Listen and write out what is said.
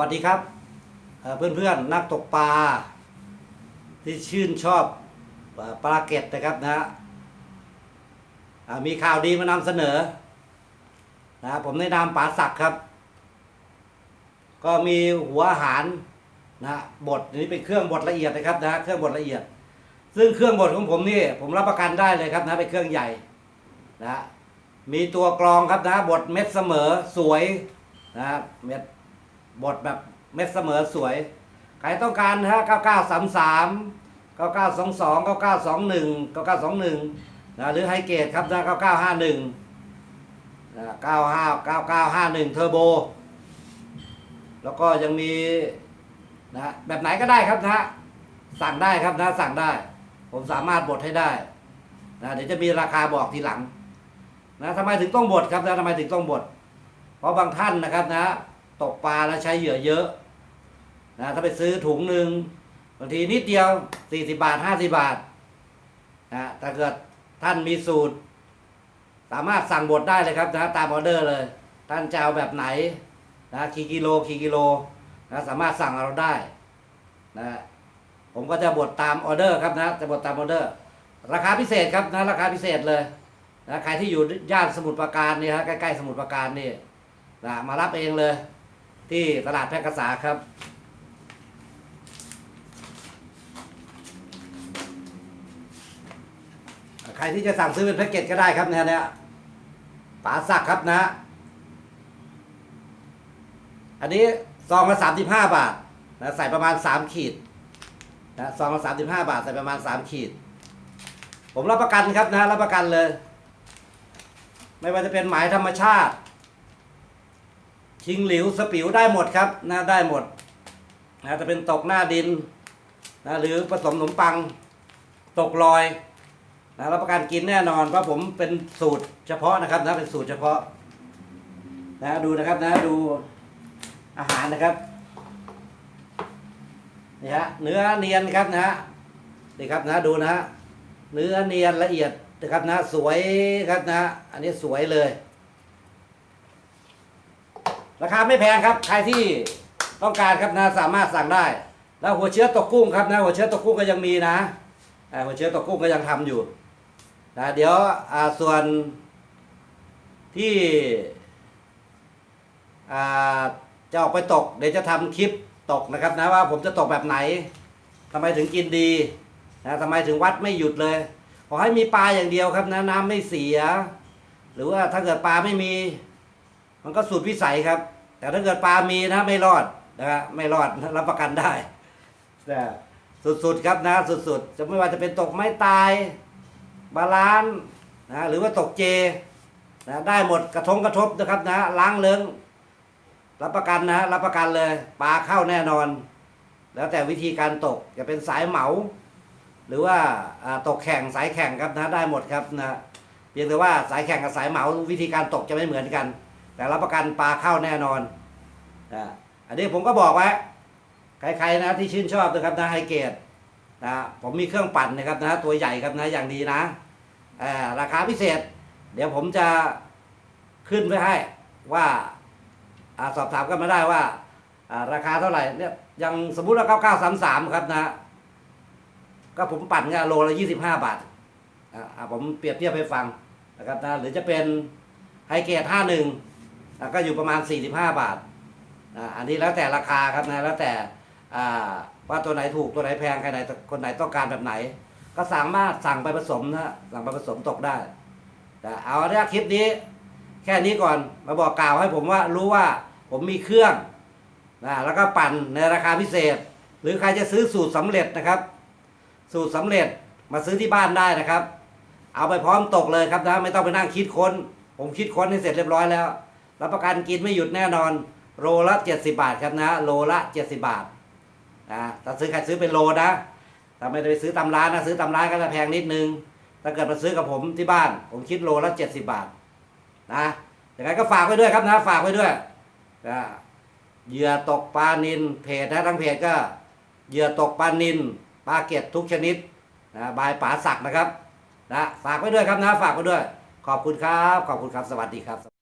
สวัสดีครับเพื่อนเพื่อนๆนักตกปลา ที่ชื่นชอบปลาเก็ดนะครับนะฮะมีข่าวดีมานำเสนอนะผมในนามป๋าศักดิ์ครับ ก็มีหัวอาหารนะบดอันนี้เป็นเครื่องบดละเอียดนะครับนะเครื่องบดละเอียด ซึ่งเครื่องบดของผมนี่ผมรับประกันได้เลยครับนะเป็นเครื่องใหญ่นะมีตัวกรองครับนะบดเม็ดเสมอสวยนะเม็ด บทแบบเม็ดเสมอสวย ใครต้องการนะฮะ9933 9922 9921 9921นะหรือไฮเกตครับนะ9951นะ95 9951 เทอร์โบ แล้วก็ยังมีนะแบบไหนก็ได้ครับนะฮะสั่งได้ครับนะสั่งได้ ผมสามารถบดให้ได้นะเดี๋ยวจะมีราคาบอกทีหลังนะทำไมถึงต้องบดครับนะทำไมถึงต้องบด เพราะบางท่านนะครับนะ ตกปลาแล้วใช้เหยื่อเยอะนะถ้าไปซื้อถุงหนึ่งบางทีนิดเดียว40บาท50บาทนะถ้าเกิดท่านมีสูตร สามารถสั่งบดได้เลยครับนะตามออเดอร์เลย ท่านจะเอาแบบไหนนะกี่กิโลกี่กิโลนะสามารถสั่งเราได้นะผมก็จะบดตามออเดอร์ครับนะจะบดตามออเดอร์ ราคาพิเศษครับนะราคาพิเศษเลยนะใครที่อยู่ย่านสมุทรปราการนี่ฮะใกล้ๆสมุทรปราการนี่นะมารับเองเลย ที่ตลาดแพร่กษาครับ ใครที่จะสั่งซื้อเป็นแพ็กเกจก็ได้ครับเนี่ยเนี่ยป๋าสักครับนะ อันนี้ซองละสามสิบห้าบาทนะใส่ประมาณสามขีดนะซองละสามสิบห้าบาทใส่ประมาณสามขีด ผมรับประกันครับนะรับประกันเลย ไม่ว่าจะเป็นหมายธรรมชาติ ชิงหลิวสปิวได้หมดครับนะได้หมดนะจะเป็นตกหน้าดินนะหรือผสมขนมปัง ตกลอยนะรับประกันกินแน่นอนเพราะผมเป็นสูตรเฉพาะนะครับนะเป็นสูตรเฉพาะนะดูนะครับนะดูอาหารนะครับนี่ฮะเนื้อเนียนครับนะฮะนี่ครับนะดูนะฮะเนื้อเนียนละเอียดนะครับนะสวยครับนะอันนี้สวยเลย ราคาไม่แพงครับ ใครที่ต้องการครับนะสามารถสั่งได้ แล้วหัวเชื้อตกกุ้งครับนะหัวเชื้อตกกุ้งก็ยังมีนะอ่าหัวเชื้อตกกุ้งก็ยังทำอยู่นะเดี๋ยวอ่าส่วนที่อ่าจะออกไปตก เดี๋ยวจะทำคลิปตกนะครับนะว่าผมจะตกแบบไหนทำไมถึงกินดีนะทำไมถึงวัดไม่หยุดเลย ขอให้มีปลาอย่างเดียวครับนะน้ำไม่เสีย หรือว่าถ้าเกิดปลาไม่มี มันก็สุดวิสัยครับ แต่ถ้าเกิดปลามีนะไม่รอดนะครับไม่รอดรับประกันได้แต่สุดๆครับนะสุดๆ จะไม่ว่าจะเป็นตกไม้ตาย บาลานนะหรือว่าตกเจนะได้หมดกระทงกระทบนะครับนะล้างเลิงรับประกันนะรับประกันเลยปลาเข้าแน่นอน แล้วแต่วิธีการตกจะเป็นสายเหมา หรือว่าตกแข่งสายแข่งครับนะได้หมดครับนะเพียงแต่ว่าสายแข่งกับสายเหมาวิธีการตกจะไม่เหมือนกัน แต่รับประกันปลาเข้าแน่นอนอ่าอันนี้ผมก็บอกไว้ใครๆนะที่ชื่นชอบนะครับนะไฮเกตนะผมมีเครื่องปั่นนะครับนะตัวใหญ่ครับนะอย่างดีนะอ่าราคาพิเศษ เดี๋ยวผมจะขึ้นไว้ให้ว่าอ่าสอบถามกันมาได้ว่าอ่าราคาเท่าไหร่เนี่ยย่างสมมุติว่าเก้าเก้าสามสามครับนะ ก็ผมปั่นเนี่ยโลละยี่สิบห้าบาทอ่าอ่าผมเปรียบเทียบให้ฟังนะครับนะหรือจะเป็นไฮเกตห้าหนึ่ง ก็อยู่ประมาณสี่สิบห้าบาทอันนี้แล้วแต่ราคาครับนะแล้วแต่ว่าตัวไหนถูกตัวไหนแพงใครไหนคนไหนต้องการแบบไหน ก็สามารถสั่งไปผสมนะสั่งไปผสมตกได้แต่เอาเนี่ยคลิปนี้ แค่นี้ก่อนมาบอกกล่าวให้ผมว่ารู้ว่าผมมีเครื่องนะแล้วก็ปั่นในราคาพิเศษ หรือใครจะซื้อสูตรสำเร็จนะครับ สูตรสำเร็จมาซื้อที่บ้านได้นะครับ เอาไปพร้อมตกเลยครับนะไม่ต้องไปนั่งคิดค้น ผมคิดค้นให้เสร็จเรียบร้อยแล้ว รับประกันกินไม่หยุดแน่นอน โลละ 70 บาทครับนะ โลละ 70 บาทนะถ้าซื้อใครซื้อเป็นโลนะถ้าไม่ได้ไปซื้อตามร้านนะซื้อตามร้านก็จะแพงนิดนึง ถ้าเกิดมาซื้อกับผมที่บ้าน ผมคิดโลละ 70 บาทนะอย่างไรก็ฝากไว้ด้วยครับนะ ฝากไว้ด้วยนะเหยื่อตกปลานินเพจนะทั้งเพจก็เหยื่อตกปลานินปลาเก็ดทุกชนิดนะบายป๋าศักนะครับนะฝากไว้ด้วยครับนะฝากไว้ด้วย ขอบคุณครับ ขอบคุณครับสวัสดีครับ